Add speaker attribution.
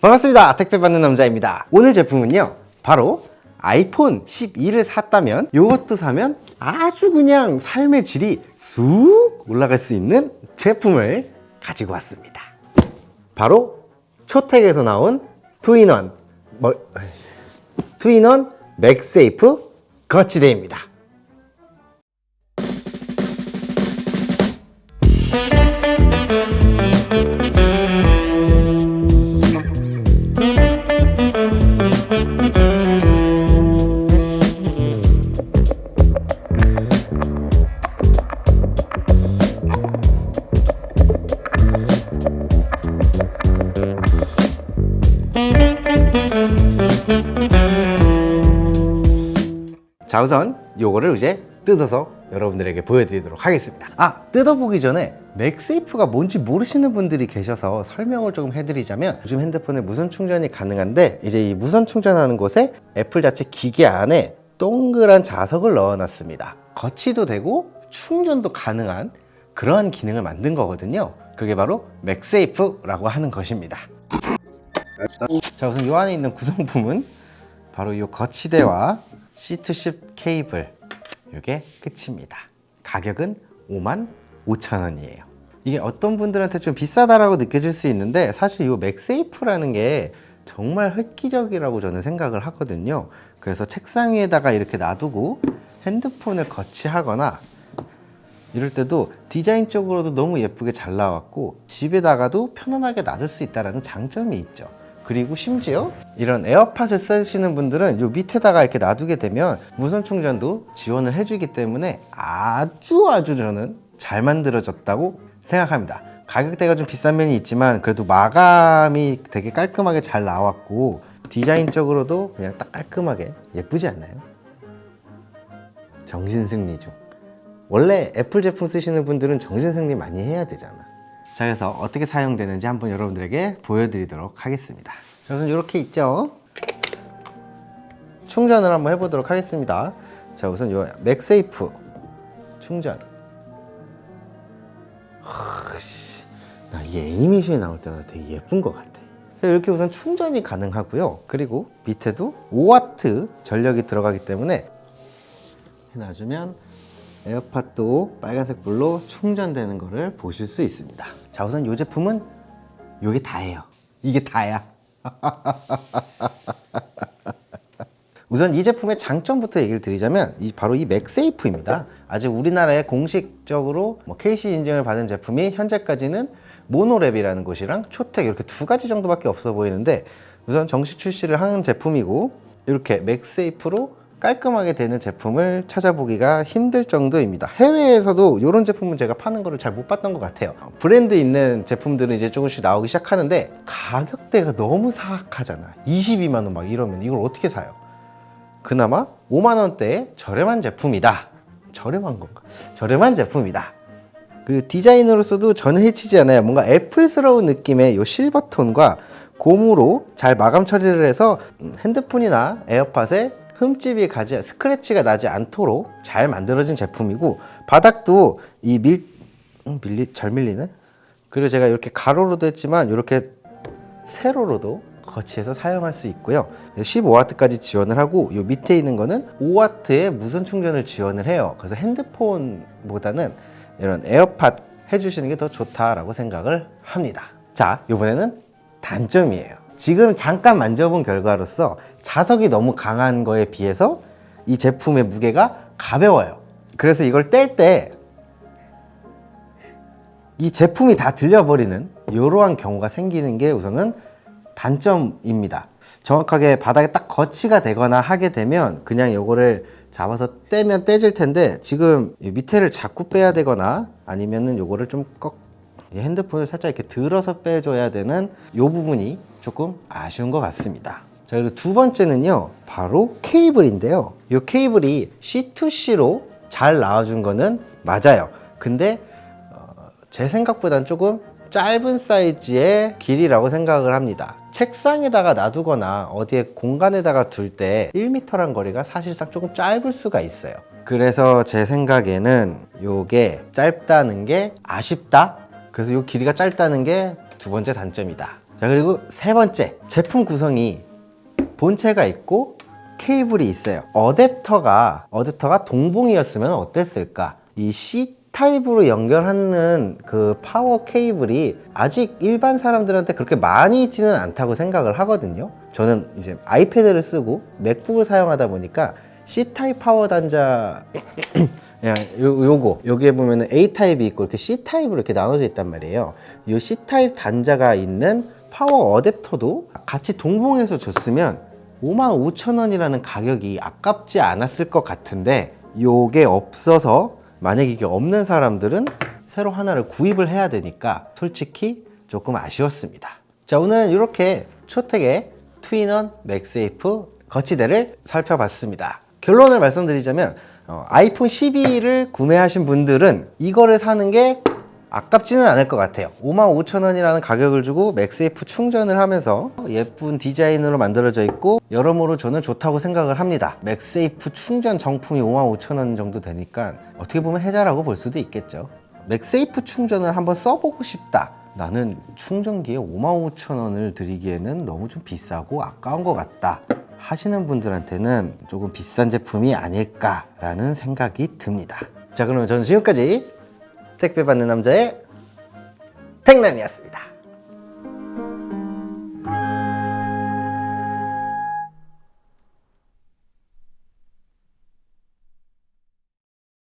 Speaker 1: 반갑습니다. 택배 받는 남자입니다. 오늘 제품은요, 바로 아이폰 12를 샀다면 이것도 사면 아주 그냥 삶의 질이 쑥 올라갈 수 있는 제품을 가지고 왔습니다. 바로 초텍에서 나온 투인원 뭐, 투인원 맥세이프 거치대입니다. 자 우선 요거를 이제 뜯어서 여러분들에게 보여드리도록 하겠습니다. 아 뜯어보기 전에 맥세이프가 뭔지 모르시는 분들이 계셔서 설명을 조금 해드리자면 요즘 핸드폰에 무선 충전이 가능한데 이제 이 무선 충전하는 곳에 애플 자체 기계 안에 동그란 자석을 넣어놨습니다. 거치도 되고 충전도 가능한 그러한 기능을 만든 거거든요. 그게 바로 맥세이프라고 하는 것입니다 자 우선 이 안에 있는 구성품은 바로 이 거치대와 C2C 케이블 이게 끝입니다. 가격은 5만 5천 원이에요. 이게 어떤 분들한테 좀 비싸다라고 느껴질 수 있는데 사실 이 맥세이프라는 게 정말 획기적이라고 저는 생각을 하거든요. 그래서 책상 위에다가 이렇게 놔두고 핸드폰을 거치하거나 이럴 때도 디자인적으로도 너무 예쁘게 잘 나왔고 집에다가도 편안하게 놔둘 수 있다는 장점이 있죠. 그리고 심지어 이런 에어팟을 쓰시는 분들은 요 밑에다가 이렇게 놔두게 되면 무선 충전도 지원을 해주기 때문에 아주 아주 저는 잘 만들어졌다고 생각합니다. 가격대가 좀 비싼 면이 있지만 그래도 마감이 되게 깔끔하게 잘 나왔고 디자인적으로도 그냥 딱 깔끔하게 예쁘지 않나요? 정신승리 중. 원래 애플 제품 쓰시는 분들은 정신승리 많이 해야 되잖아. 자, 그래서 어떻게 사용되는지 한번 여러분들에게 보여드리도록 하겠습니다. 자, 우선 이렇게 있죠. 충전을 한번 해보도록 하겠습니다. 자, 우선 요 맥세이프 충전. 나이 애니메이션이 나올 때마다 되게 예쁜 것 같아. 자, 이렇게 우선 충전이 가능하고요. 그리고 밑에도 5와트 전력이 들어가기 때문에 해놔주면 에어팟도 빨간색 불로 충전되는 것을 보실 수 있습니다. 자, 우선 이 제품은 이게 다예요. 이게 다야. 우선 이 제품의 장점부터 얘기를 드리자면 이 바로 이 맥세이프입니다. 아직 우리나라에 공식적으로 뭐 KC 인증을 받은 제품이 현재까지는 모노랩이라는 곳이랑 초텍 이렇게 두 가지 정도밖에 없어 보이는데 우선 정식 출시를 하는 제품이고 이렇게 맥세이프로 깔끔하게 되는 제품을 찾아보기가 힘들 정도입니다. 해외에서도 이런 제품은 제가 파는 거를 잘 못 봤던 것 같아요. 브랜드 있는 제품들은 이제 조금씩 나오기 시작하는데 가격대가 너무 사악하잖아. 22만 원 막 이러면 이걸 어떻게 사요? 그나마 5만 원대의 저렴한 제품이다. 저렴한 건가? 저렴한 제품이다. 그리고 디자인으로서도 전혀 해치지 않아요. 뭔가 애플스러운 느낌의 이 실버톤과 고무로 잘 마감 처리를 해서 핸드폰이나 에어팟에 흠집이 가지 스크래치가 나지 않도록 잘 만들어진 제품이고 바닥도 이밀 음, 밀리 잘 밀리네. 그리고 제가 이렇게 가로로도 했지만 이렇게 세로로도 거치해서 사용할 수 있고요. 15W까지 지원을 하고 이 밑에 있는 거는 5W의 무선 충전을 지원을 해요. 그래서 핸드폰보다는 이런 에어팟 해주시는 게 더 좋다라고 생각을 합니다. 자, 이번에는 단점이에요. 지금 잠깐 만져본 결과로서 자석이 너무 강한 거에 비해서 이 제품의 무게가 가벼워요. 그래서 이걸 뗄 때 이 제품이 다 들려버리는 이러한 경우가 생기는 게 우선은 단점입니다. 정확하게 바닥에 딱 거치가 되거나 하게 되면 그냥 요거를 잡아서 떼면 떼질 텐데 지금 이 밑에를 자꾸 빼야 되거나 아니면은 요거를 좀 꺾, 이 핸드폰을 살짝 이렇게 들어서 빼줘야 되는 요 부분이 조금 아쉬운 것 같습니다. 자, 그리고 두 번째는요, 바로 케이블인데요. 이 케이블이 C2C로 잘 나와준 거는 맞아요. 근데 어, 제 생각보단 조금 짧은 사이즈의 길이라고 생각을 합니다. 책상에다가 놔두거나 어디에 공간에다가 둘 때 1m란 거리가 사실상 조금 짧을 수가 있어요. 그래서 제 생각에는 요게 짧다는 게 아쉽다. 그래서 요 길이가 짧다는 게 두 번째 단점이다. 자 그리고 세 번째 제품 구성이 본체가 있고 케이블이 있어요. 어댑터가 어댑터가 동봉이었으면 어땠을까? 이 C 타입으로 연결하는 그 파워 케이블이 아직 일반 사람들한테 그렇게 많이 있지는 않다고 생각을 하거든요. 저는 이제 아이패드를 쓰고 맥북을 사용하다 보니까 C 타입 파워 단자 야, 요, 요거 여기에 보면은 A 타입이 있고 이렇게 C 타입으로 이렇게 나눠져 있단 말이에요. 이 C 타입 단자가 있는 파워 어댑터도 같이 동봉해서 줬으면 55,000원이라는 가격이 아깝지 않았을 것 같은데 요게 없어서 만약에 이게 없는 사람들은 새로 하나를 구입을 해야 되니까 솔직히 조금 아쉬웠습니다. 자, 오늘은 이렇게 초택의 트윈원 맥세이프 거치대를 살펴봤습니다. 결론을 말씀드리자면 어, 아이폰 12를 구매하신 분들은 이거를 사는 게 아깝지는 않을 것 같아요. 55,000원이라는 가격을 주고 맥세이프 충전을 하면서 예쁜 디자인으로 만들어져 있고 여러모로 저는 좋다고 생각을 합니다. 맥세이프 충전 정품이 55,000원 정도 되니까 어떻게 보면 혜자라고 볼 수도 있겠죠. 맥세이프 충전을 한번 써보고 싶다. 나는 충전기에 55,000원을 드리기에는 너무 좀 비싸고 아까운 것 같다. 하시는 분들한테는 조금 비싼 제품이 아닐까라는 생각이 듭니다. 자, 그러면 저는 지금까지 택배 받는 남자의 택남이었습니다.